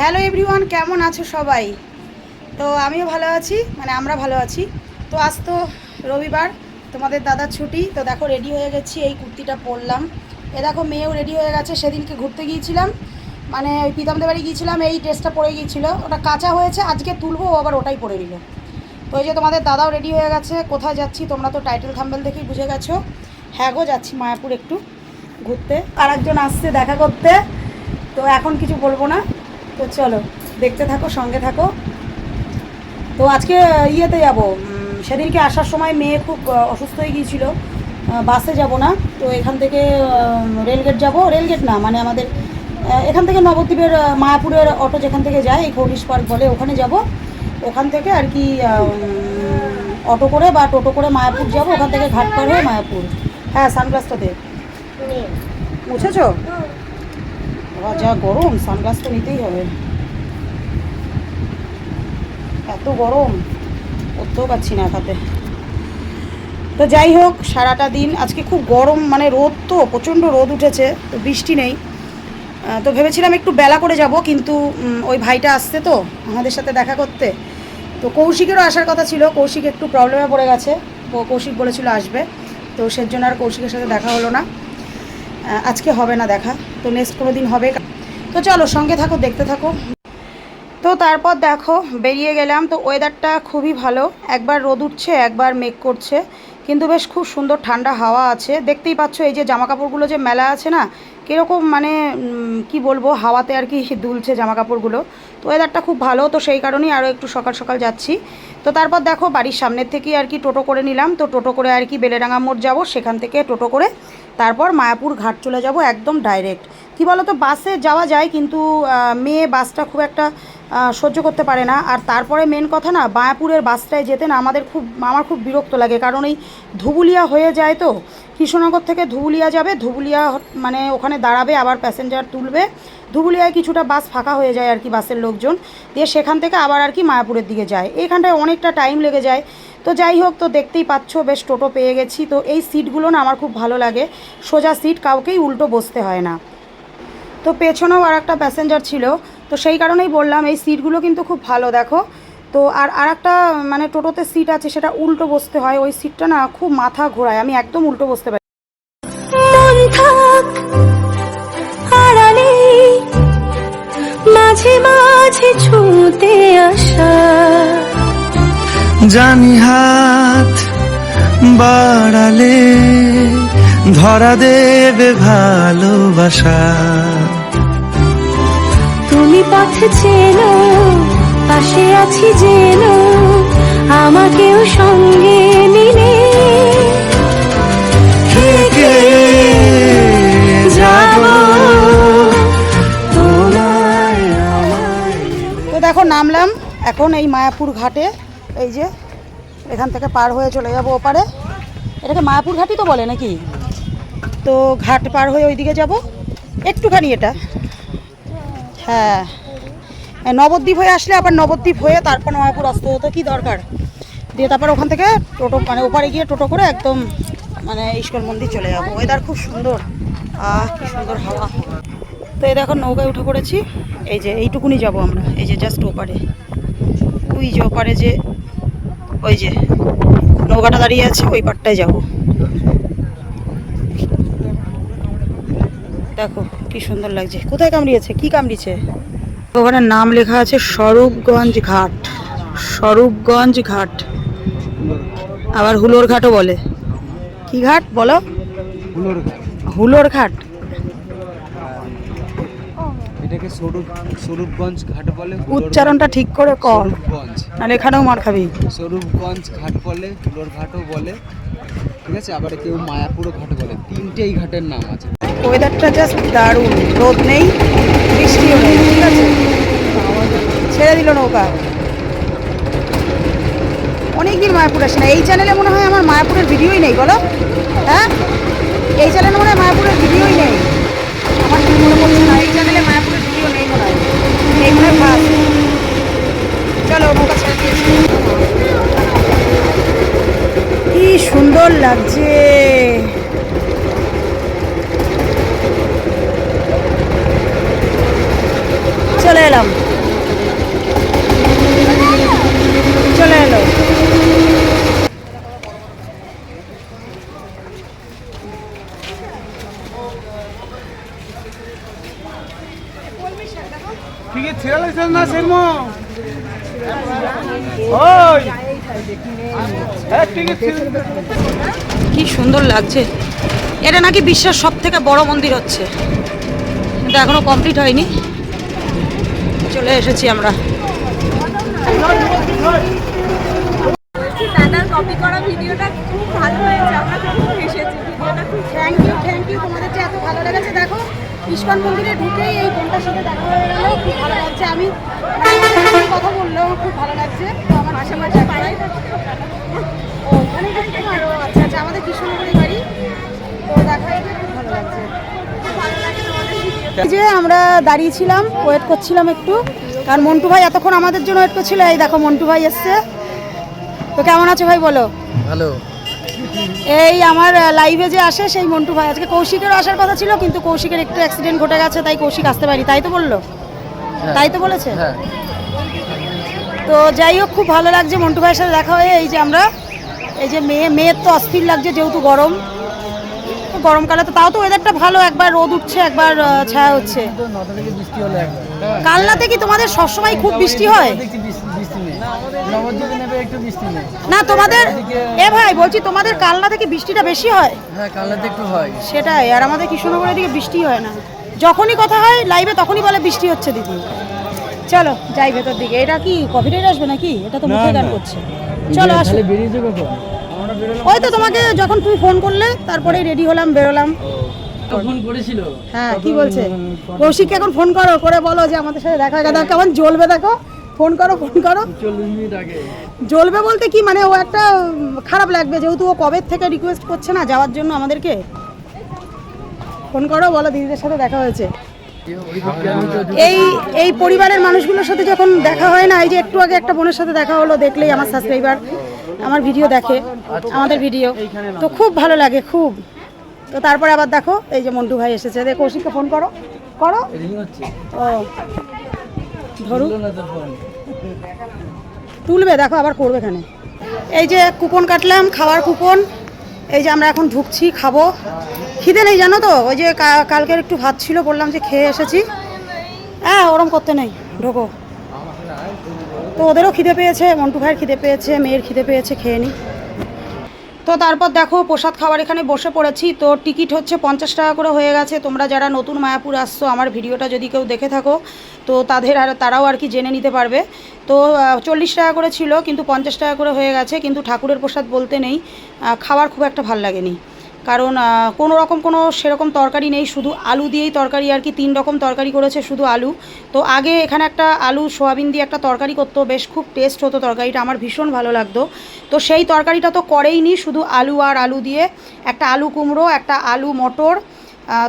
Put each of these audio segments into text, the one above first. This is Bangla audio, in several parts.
হ্যালো এভরিওয়ান কেমন আছো সবাই? তো আমিও ভালো আছি মানে আমরা ভালো আছি। তো আজ তো রবিবার, তোমাদের দাদার ছুটি, তো দেখো রেডি হয়ে গেছি, এই কুর্তিটা পরলাম। এ দেখো মেয়েও রেডি হয়ে গেছে, সেদিনকে ঘুরতে গিয়েছিলাম। মানে ওই পিতামদের বাড়ি গিয়েছিলাম, এই ড্রেসটা পরে গিয়েছিল। ওটা কাঁচা হয়েছে, আজকে তুলবো, ও আবার ওটাই পরে নিল। তো এই যে তোমাদের দাদাও রেডি হয়ে গেছে, কোথায় যাচ্ছি তোমরা তো টাইটেল থাম্বেল দেখেই বুঝে গেছো। হ্যাঁ গো, যাচ্ছি মায়াপুর একটু ঘুরতে। আর একজন আসছে দেখা করতে, তো এখন কিছু বলব না। তো চলো দেখতে থাকো সঙ্গে থাকো। তো আজকে ইয়েতে যাব। সেদিনকে আসার সময় মেয়ে খুব অসুস্থ হয়ে গিয়েছিল। বাসে যাব না। তো এখান থেকে রেলগেট যাব। রেলগেট না মানে আমাদের এখান থেকে নবদ্বীপের মায়াপুরের অটো যেখান থেকে যায় এই খৌরিশ পার্ক বলে ওখানে যাব। ওখান থেকে আর কি অটো করে বা টোটো করে মায়াপুর যাব। ওখান থেকে ঘাট পার হয়ে মায়াপুর। হ্যাঁ সানগ্লাসটাতে। মুছেছো? বাবা যা গরম সানগ্লাস তো নিতেই হবে। এত গরম করতেও পারছি না খাতে তো যাই হোক, সারাটা দিন, আজকে খুব গরম মানে রোদ তো, প্রচণ্ড রোদ উঠেছে, তো বৃষ্টি নেই। তো ভেবেছিলাম একটু বেলা করে যাব, কিন্তু ওই ভাইটা আসছে তো, আমাদের সাথে দেখা করতে। তো কৌশিকেরও আসার কথা ছিল, কৌশিক একটু প্রবলেমে পড়ে গেছে। কৌশিক বলেছিল আসবে, তো সের জন্য আর কৌশিকের সাথে দেখা হলো না। আজকে হবে না দেখা। তো নেক্সট কোনো দিন হবে তো চলো সঙ্গে থাকো, দেখতে থাকো। তো তারপর দেখো, বেরিয়ে গেলাম। তো ওয়েদারটা খুবই ভালো। একবার রোদ উঠছে, একবার মেঘ করছে। কিন্তু বেশ খুব সুন্দর ঠান্ডা হাওয়া আছে। দেখতেই পাচ্ছ এই যে জামা কাপড়গুলো যে মেলা আছে না, কীরকম মানে কি বলব, হাওয়াতে আর কি দুলছে জামা কাপড়গুলো তো ওয়েদারটা খুব ভালো, তো সেই কারণেই আরও একটু সকাল সকাল যাচ্ছি। তো তারপর দেখো, বাড়ির সামনের থেকেই আর কি টোটো করে নিলাম। তো টোটো করে আর কি বেলেডাঙ্গা মোড় যাব। সেখান থেকে টোটো করে তারপর মায়াপুর ঘাট চলে যাব একদম ডাইরেক্ট কী বলো তো বাসে যাওয়া যায়, কিন্তু মেয়ে বাসটা খুব একটা সহ্য করতে পারে না। আর তারপরে মেন কথা না, মায়াপুরের বাসটায় যেতে না, আমাদের খুব, আমার খুব বিরক্ত লাগে। কারণ এই ধুবুলিয়া হয়ে যায় তো, কৃষ্ণনগর থেকে ধুবুলিয়া যাবে, ধুবুলিয়া মানে ওখানে দাঁড়াবে, আবার প্যাসেঞ্জার তুলবে। ধুবুলিয়ায় কিছুটা বাস ফাঁকা হয়ে যায় আর কি বাসের লোকজন। দিয়ে সেখান থেকে আবার আর কি মায়াপুরের দিকে যায়। এখানটায় অনেকটা টাইম লেগে যায়। তো যাই হোক, তো দেখতেই পাচ্ছ, বেশ টোটো পেয়ে গেছি। তো এই সিটগুলো না আমার খুব ভালো লাগে। সোজা সিট কাউকেই উল্টো বসতে হয় না। তো পেছনেও আর একটা প্যাসেঞ্জার ছিল। তো সেই কারণেই বললাম, এই সিটগুলো কিন্তু খুব ভালো, দেখো। তো আর আর একটা মানে টোটোতে সিট আছে, সেটা উল্টো বসতে হয়। ওই সিটটা না খুব মাথা ঘোরায়। আমি একদম উল্টো বসতে পারি মাঝে মাঝে ছুঁতে আসা। জানি হাত বাড়ালে ধরা দেবে ভালোবাসা। তুমি পথ চেন পাশে আছি যেন আমাকেও সঙ্গে নিলে। তো দেখো নামলাম এখন এই মায়াপুর ঘাটে। এই যে, এখান থেকে পার হয়ে চলে যাব ওপারে। এটাকে মায়াপুর ঘাটই তো বলে নাকি? তো ঘাট পার হয়ে ওইদিকে যাব। একটুখানি এটা। হ্যাঁ। নবদ্বীপ হয়ে আসলে আবার নবদ্বীপ হয়ে তারপর মায়াপুর আসতে হতো। কি দরকার? দিয়ে তারপর ওখান থেকে টোটো মানে ওপারে গিয়ে টোটো করে একদম মানে ইস্কন মন্দির চলে যাব। ওয়েদার খুব সুন্দর। আহ, কি সুন্দর হাওয়া। তো এই দেখো নৌকায় উঠে পড়েছি। এই যে, এইটুকুনি যাব আমরা। এই যে জাস্ট ওপারে। ওই যে ওপারে যে ওই যে নৌকাটা দাঁড়িয়ে আছে ওই পারটায় যাব। দেখো কি সুন্দর লাগছে। কোথায় কামড়িয়েছে? কি কামড়িয়েছে? ওখানে নাম লেখা আছে স্বরূপগঞ্জ ঘাট। স্বরূপগঞ্জ ঘাট। আবার হুলোর ঘাটও বলে। কি ঘাট বলো? হুলোর ঘাট। এটাকে স্বরূপ স্বরূপগঞ্জ ঘাট বলে উচ্চারণটা ঠিক করে কর স্বরূপগঞ্জ। নাহলে এখানেও মার খাবি। স্বরূপগঞ্জ ঘাট বলে ফুলোর ঘাটও বলে। ঠিক আছে? আবার কেউ মায়াপুরও ঘাট বলে। তিনটেই ঘাটের নাম আছে। ওয়েদারটা জাস্ট দারুণ। রোদ নেই বৃষ্টিও নেই ঠিক আছে? ছেড়ে দিল নৌকা। অনেকদিন মায়াপুর আসে না। এই চ্যানেলে মনে হয় আমার মায়াপুরের ভিডিওই নেই বলো? হ্যাঁ? এই চ্যানেলে মনে হয় মায়াপুরের ভিডিওই নেই। আমার মনে পড়ছে না? এই চ্যানেলে মায়াপুরের ভিডিও নেই মনে হয় কি সুন্দর লাগছে চলে এলাম টিকিট ছেড়ে হ্যাঁ কি সুন্দর লাগছে। এটা নাকি বিশ্বের সব থেকে বড় মন্দির হচ্ছে। কিন্তু এখনও কমপ্লিট হয়নি। চলে এসেছি আমরা। দাদার কপি করা ভিডিওটা খুব ভালো হয়েছে আমরা খুব এসেছি ভিডিওটা খুব থ্যাংক ইউ থ্যাংক ইউ তোমাদের যে এত ভালো লেগেছে দেখো ইস্কন মন্দিরে ঢুকেই এই বোনটার সাথে দেখা হয়ে গেল, খুব ভালো লাগছে। আমি কথা বললেও খুব ভালো লাগছে, তো আমার ওখানে বাড়ি আচ্ছা আচ্ছা আমাদের কৃষ্ণনগরের বাড়ি। তো দেখা ভালো লাগছে। যে আমরা দাঁড়িয়েছিলাম ওয়েট করছিলাম একটু। কারণ মন্টু ভাই এতক্ষণ আমাদের জন্য ওয়েট করছিল, এই দেখো মন্টু ভাই এসছে। তো কেমন আছো ভাই বলো? ভালো। এই আমার লাইভে যে আসে সেই মন্টু ভাই। আজকে কৌশিকেরও আসার কথা ছিল কিন্তু কৌশিকের একটু অ্যাক্সিডেন্ট ঘটে গেছে তাই কৌশিক আসতে পারি তাই তো বলল? তাই তো বলেছে? হ্যাঁ। তো যাই হোক খুব ভালো লাগছে মন্টু ভাইয়ের সাথে দেখা হয়ে। এই যে আমরা এই যে মেয়ে মেয়ের তো অস্থির লাগছে যেহেতু গরম। গরমকালে তো তাও তো ওয়েদারটা ভালো একবার রোদ উঠছে একবার ছায়া হচ্ছে। একবার কালনাতে কি তোমাদের সবসময় খুব বৃষ্টি হয়? না তোমাদের এ ভাই বলছি তোমাদের কালনা থেকে বৃষ্টিটা বেশি হয়? হ্যাঁ কালনাতে একটু হয়। সেটাই আর আমাদের কৃষ্ণনগরের দিকে বৃষ্টি হয় না। যখনই কথা হয় লাইভে তখনই বলে বৃষ্টি হচ্ছে দিদি। চলো যাই ভেতর দিকে। এটা কি কপিরাইট আসবে নাকি? এটা তো মুখে গান করছে। চলো আসো। বেরিয়েছে কখন? ওই তো তোমাকে যখন তুমি ফোন করলে তারপরে রেডি হলাম বেরোলাম। ফোন করেছিল। হ্যাঁ কি বলছে? কৌশিককে এখন ফোন করো করে বলো যে আমাদের সাথে দেখা দেখা কেমন জ্বলবে দেখো। ফোন করো ফোন করো। চল্লিশ মিনিট আগে। জ্বলবে বলতে কি? মানে ও একটা খারাপ লাগবে যেহেতু ও কবে থেকে রিকোয়েস্ট করছে না যাওয়ার জন্য আমাদেরকে? ফোন করো বলো দিদিদের সাথে দেখা হয়েছে। এই এই পরিবারের মানুষগুলোর সাথে যখন দেখা হয় না এই যে একটু আগে একটা বোনের সাথে দেখা হলো দেখলেই আমার সাবস্ক্রাইবার আমার ভিডিও দেখে আমাদের ভিডিও তো খুব ভালো লাগে খুব। তো তারপরে আবার দেখো এই যে মন্টু ভাই এসেছে। দেখ কৌশিককে ফোন করো। করো। ও। ধরুক না তোর ফোন তুলবে, দেখো আবার করবে এখানে এই যে কুপন কাটলাম, খাওয়ার কুপন, এই যে আমরা এখন ঢুকছি, খাব। খিদে নেই, জানো তো? ওই যে কালকের একটু ভাত ছিল, বললাম যে খেয়ে এসেছি। হ্যাঁ ওরম করতে নেই, ঢোকো। তো ওদেরও খিদে পেয়েছে, মন্টু ভাইয়ের খিদে পেয়েছে, মেয়ের খিদে পেয়েছে, খেয়ে নি। তো তারপর দেখো, প্রসাদ খাওয়ার এখানে বসে পড়েছি। তো টিকিট হচ্ছে পঞ্চাশ টাকা করে হয়ে গেছে। তোমরা যারা নতুন মায়াপুর আসছো, আমার ভিডিওটা যদি কেউ দেখে থাকো, তো তাদের আর তারাও আর কি জেনে নিতে পারবে। তো চল্লিশ টাকা করে ছিল, কিন্তু পঞ্চাশ টাকা করে হয়ে গেছে। কিন্তু ঠাকুরের প্রসাদ বলতে নেই। খাওয়ার খুব একটা ভালো লাগেনি। কারণ কোনো রকম কোনো সেরকম তরকারি নেই, শুধু আলু দিয়েই তরকারি আর কি, তিন রকম তরকারি করেছে শুধু আলু। তো আগে এখানে একটা আলু সোয়াবিন দিয়ে একটা তরকারি করতো, বেশ খুব টেস্ট হতো তরকারিটা, আমার ভীষণ ভালো লাগতো। তো সেই তরকারিটা তো করেই নি শুধু আলু আর আলু দিয়ে, একটা আলু কুমড়ো, একটা আলু মটর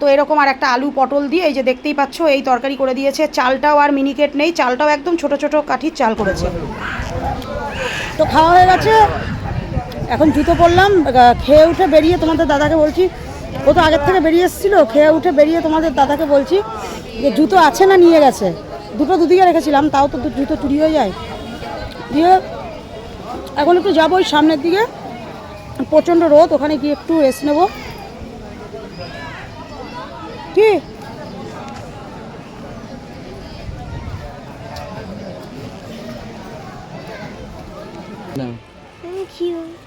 তো এরকম আর একটা আলু পটল দিয়ে, এই যে দেখতেই পাচ্ছ, এই তরকারি করে দিয়েছে। চালটাও আর মিনিকেট নেই, চালটাও একদম ছোট ছোট কাঠির চাল করেছে। তো খাওয়া হয়ে গেছে? এখন জুতো পরলাম খেয়ে উঠে বেরিয়ে তোমাদের দাদাকে বলছি ও তো আগের থেকে বেরিয়ে এসেছিল খেয়ে উঠে বেরিয়ে তোমাদের দাদাকে বলছি যে জুতো আছে না নিয়ে গেছে। দুটো দুদিকে রেখেছিলাম তাও তো দু- জুতো চুরি হয়ে যায়। দিয়ে এখন একটু যাব ওই সামনের দিকে প্রচণ্ড রোদ ওখানে গিয়ে একটু রেস্ট নেব। কি? না। এ দাদা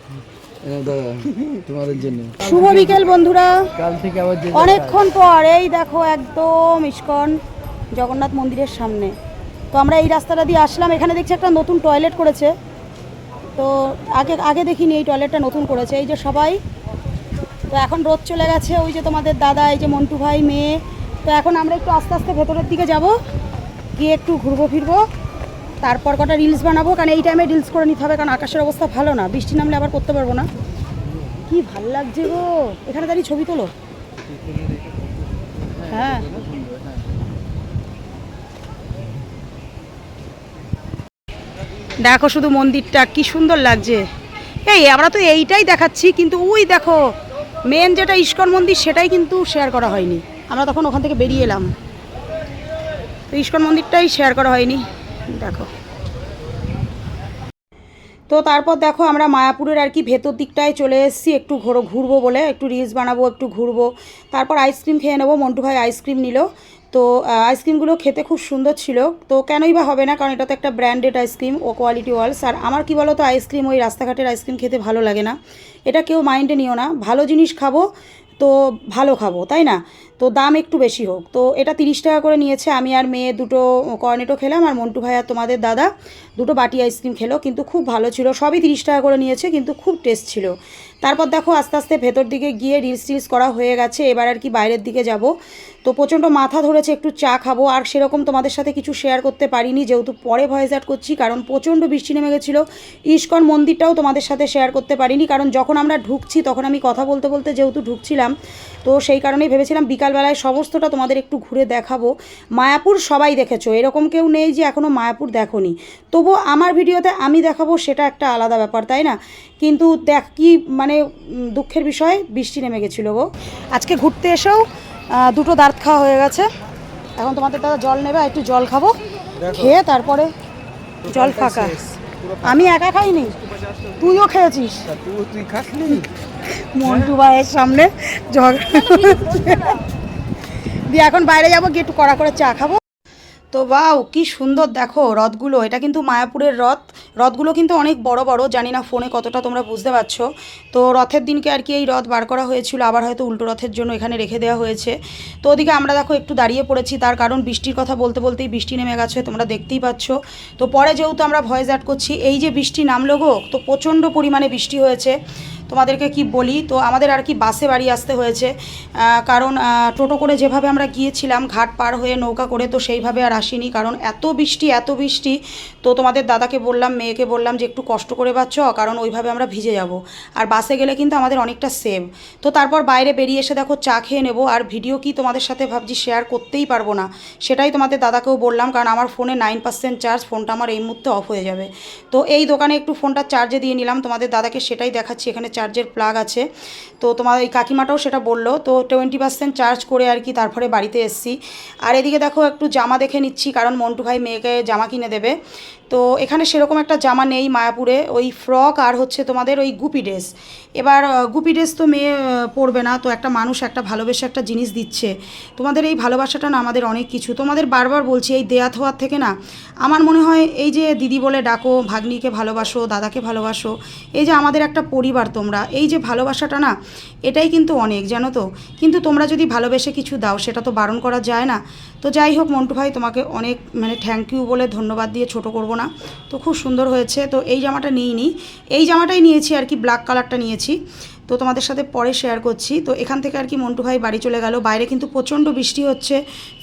তোমাদের জন্য। শুভ বিকেল বন্ধুরা। কাল থেকে আবার অনেকক্ষণ পর এই দেখো একদম ইস্কন জগন্নাথ মন্দিরের সামনে। তো আমরা এই রাস্তাটা দিয়ে আসলাম। এখানে দেখছি একটা নতুন টয়লেট করেছে। তো আগে আগে দেখিনি এই টয়লেটটা নতুন করেছে। এই যে সবাই তো এখন রোদ চলে গেছে। ওই যে তোমাদের দাদা এই যে মন্টু ভাই মেয়ে। তো এখন আমরা একটু আস্তে আস্তে ভেতরের দিকে যাব। গিয়ে একটু ঘুরবো ফিরবো। তারপর কটা রিলস বানাবো? কারণ এই টাইমে রিলস করে নিতে হবে, কারণ আকাশের অবস্থা ভালো না। বৃষ্টি নামলে আবার করতে পারব না। কি ভালো লাগছে গো! এখানে দাঁড়িয়ে ছবি তোলো। হ্যাঁ। দেখো শুধু মন্দিরটা, কি সুন্দর লাগছে। এই, আমরা তো এইটাই দেখাচ্ছি, কিন্তু ওই দেখো মেন যেটা ইস্কন মন্দির, সেটাই কিন্তু শেয়ার করা হয়নি। আমরা তখন ওখান থেকে বেরিয়ে এলাম। তো ইস্কন মন্দিরটাই শেয়ার করা হয়নি। দেখো। তো তারপর দেখো আমরা মায়াপুরের আর কি ভেতর দিকটায় চলে এসেছি, একটু ঘোরো ঘুরবো বলে, একটু রিলস বানাবো, একটু ঘুরবো। তারপর আইসক্রিম খেয়ে নেব, মন্টু ভাই আইসক্রিম নিল। তো আইসক্রিমগুলো খেতে খুব সুন্দর ছিল। তো কেনই বা হবে না, কারণ এটা তো একটা ব্র্যান্ডেড আইসক্রিম ও কোয়ালিটি ওয়ালস আর আমার কি বলো তো আইসক্রিম ওই রাস্তাঘাটের আইসক্রিম খেতে ভালো লাগে না। এটা কেউ মাইন্ডে নিও না। ভালো জিনিস খাব, তো ভালো খাব, তাই না? তো দাম একটু বেশি হোক। তো এটা তিরিশ টাকা করে নিয়েছে। আমি আর মেয়ে দুটো কর্নেটো খেলাম আর মন্টু ভাই আর তোমাদের দাদা দুটো বাটি আইসক্রিম খেলো। কিন্তু খুব ভালো ছিল। সবই তিরিশ টাকা করে নিয়েছে, কিন্তু খুব টেস্ট ছিল। তারপর দেখো আস্তে আস্তে ভেতর দিকে গিয়ে রিলস টিলস করা হয়ে গেছে। এবার আর কি বাইরের দিকে যাব। তো প্রচণ্ড মাথা ধরেছে একটু চা খাব। আর সেরকম তোমাদের সাথে কিছু শেয়ার করতে পারিনি। যেহেতু পরে ভয়েস অ্যাড করছি, কারণ প্রচণ্ড বৃষ্টি নেমে গেছিল। ইস্কন মন্দিরটাও তোমাদের সাথে শেয়ার করতে পারিনি। কারণ যখন আমরা ঢুকছি, তখন আমি কথা বলতে বলতে যেহেতু ঢুকছিলাম, তো সেই কারণেই ভেবেছিলাম বিকালবেলায় সমস্তটা তোমাদের একটু ঘুরে দেখাবো। মায়াপুর সবাই দেখেছ এরকম কেউ নেই যে এখনও মায়াপুর দেখোনি। তবু আমার ভিডিওতে আমি দেখাবো সেটা একটা আলাদা ব্যাপার তাই না? কিন্তু দেখ কি মানে দুঃখের বিষয় বৃষ্টি নেমে গেছিল গো। আজকে ঘুরতে এসেও দুটো দাঁত খাওয়া হয়ে গেছে। এখন তোমাদের দাদা জল নেবে আর একটু জল খাব। খেয়ে তারপরে জল ফাঁকা। আমি একা খাইনি তুইও খেয়েছিস? তুই তুই খাসনি? মন্টু ভাইয়ের সামনে ঝগড়া দিয়ে এখন বাইরে যাব, গিয়ে একটু কড়া করে চা খাব। তো বাও কি সুন্দর, দেখো রথগুলো, এটা কিন্তু মায়াপুরের রথ। রথগুলো কিন্তু অনেক বড় বড়, জানি না ফোনে কতটা তোমরা বুঝতে পারছ। তো রথের দিনকে আর কি এই রথ বার করা হয়েছিল, আবার হয়তো উল্টো রথের জন্য এখানে রেখে দেওয়া হয়েছে। তো ওদিকে আমরা দেখো একটু দাঁড়িয়ে পড়েছি, তার কারণ বৃষ্টির কথা বলতে বলতেই বৃষ্টি নেমে গেছে, তোমরা দেখতেই পাচ্ছ। তো পরে যেহেতু আমরা ভয়েস অ্যাড করছি, এই যে বৃষ্টি নামলো গো, তো প্রচণ্ড পরিমাণে বৃষ্টি হয়েছে। তোমাদেরকে কি বলি, তো আমাদের আর কি বাসে বাড়ি আসতে হয়েছে। কারণ টোটো করে যেভাবে আমরা গিয়েছিলাম, ঘাট পার হয়ে নৌকা করে, তো সেইভাবে আর আসিনি। কারণ এত বৃষ্টি এত বৃষ্টি, তো তোমাদের দাদাকে বললাম, মেয়েকে বললাম যে একটু কষ্ট করে পাচ্ছ কারণ ওইভাবে আমরা ভিজে যাব। আর বাসে গেলে কিন্তু আমাদের অনেকটা সেভ তো তারপর বাইরে বেরিয়ে এসে দেখো চা খেয়ে নেব, আর ভিডিও কি তোমাদের সাথে ভাবছি শেয়ার করতেই পারব না। সেটাই তোমাদের দাদাকেও বললাম, কারণ আমার ফোনে নাইন পার্সেন্ট চার্জ ফোনটা আমার এই মুহূর্তে অফ হয়ে যাবে। তো এই দোকানে একটু ফোনটা চার্জে দিয়ে নিলাম, তোমাদের দাদাকে সেটাই দেখাচ্ছি, এখানে চার্জের প্লাগ আছে। তো তোমার এই কাকিমাটাও সেটা বলল, তো টোয়েন্টি পার্সেন্ট চার্জ করে আর কি তারপরে বাড়িতে এসছি। আর এদিকে দেখো একটু জামা দেখে নিচ্ছি, কারণ মন্টু ভাই মেয়েকে জামা কিনে দেবে। তো এখানে সেরকম একটা জামা নেই মায়াপুরে, ওই ফ্রক আর হচ্ছে তোমাদের ওই গুপি ড্রেস এবার গুপি ড্রেস তো মেয়ে পরবে না, তো একটা মানুষ একটা ভালোবেসে একটা জিনিস দিচ্ছে। তোমাদের এই ভালোবাসাটা না আমাদের অনেক কিছু। তোমাদের বারবার বলছি, এই দেয়া থোয়ার থেকে না, আমার মনে হয় এই যে দিদি বলে ডাকো, ভাগ্নিকে ভালোবাসো, দাদাকে ভালোবাসো, এই যে আমাদের একটা পরিবার তোমরা এই যে ভালোবাসাটা না, এটাই কিন্তু অনেক, জানো তো? কিন্তু তোমরা যদি ভালোবেসে কিছু দাও, সেটা তো বারণ করা যায় না। তো যাই হোক, মন্টু ভাই, তোমাকে অনেক মানে থ্যাংক ইউ বলে ধন্যবাদ দিয়ে ছোট করব না। তো খুব সুন্দর হয়েছে। তো এই জামাটা নিইনি। এই জামাটাই নিয়েছি আর কি ব্ল্যাক কালারটা নিয়েছি। তো তোমাদের সাথে পরে শেয়ার করছি। তো এখান থেকে আর কি মন্টু ভাই বাড়ি চলে গেল। বাইরে কিন্তু প্রচণ্ড বৃষ্টি হচ্ছে।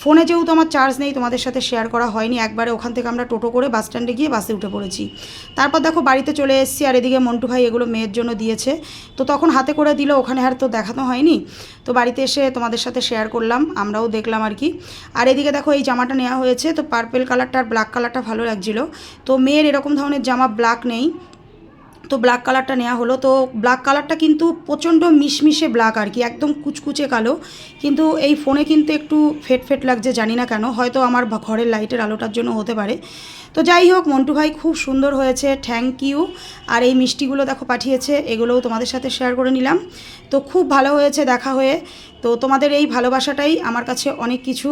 ফোনে যেহেতু আমার চার্জ নেই, তোমাদের সাথে শেয়ার করা হয়নি। একবারে ওখান থেকে আমরা টোটো করে বাস স্ট্যান্ডে গিয়ে বাসে উঠে পড়েছি। তারপর দেখো বাড়িতে চলে এসেছি, আর এদিকে মন্টু ভাই এগুলো মেয়ের জন্য দিয়েছে। তো তখন হাতে করে দিল, ওখানে আর তো দেখানো হয়নি। তো বাড়িতে এসে তোমাদের সাথে শেয়ার করলাম, আমরাও দেখলাম আর কি। আর এদিকে দেখো এই জামাটা নেওয়া হয়েছে, তো পার্পেল কালারটা আর ব্ল্যাক কালারটা ভালো লাগছিল। তো মেয়ের এরকম ধরনের জামা ব্ল্যাক নেই। তো ব্ল্যাক কালারটা নেওয়া হলো। তো ব্ল্যাক কালারটা কিন্তু প্রচণ্ড মিশমিশে ব্ল্যাক আর কি, একদম কুচকুচে কালো। কিন্তু এই ফোনে কিন্তু একটু ফেট ফেট লাগছে, জানি না কেন। হয়তো আমার ঘরের লাইটের আলোটার জন্য হতে পারে। তো যাই হোক, মন্টু ভাই খুব সুন্দর হয়েছে থ্যাংক ইউ আর এই মিষ্টিগুলো দেখো পাঠিয়েছে, এগুলোও তোমাদের সাথে শেয়ার করে নিলাম। তো খুব ভালো হয়েছে দেখা হয়ে। তো তোমাদের এই ভালোবাসাটাই আমার কাছে অনেক কিছু।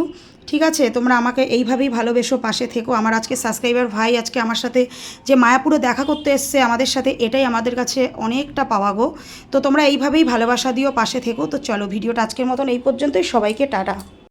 ঠিক আছে, তোমরা আমাকে এইভাবেই ভালোবেসো, পাশে থেকো। আমার আজকে সাবস্ক্রাইবার ভাই আজকে আমার সাথে যে মায়াপুরে দেখা করতে এসছে, আমাদের সাথে এটাই আমাদের কাছে অনেকটা পাওয়া গো। তো তোমরা এইভাবেই ভালোবাসা দিও, পাশে থেকো। তো চলো, ভিডিওটা আজকের মতন এই পর্যন্তই। সবাইকে টাটা।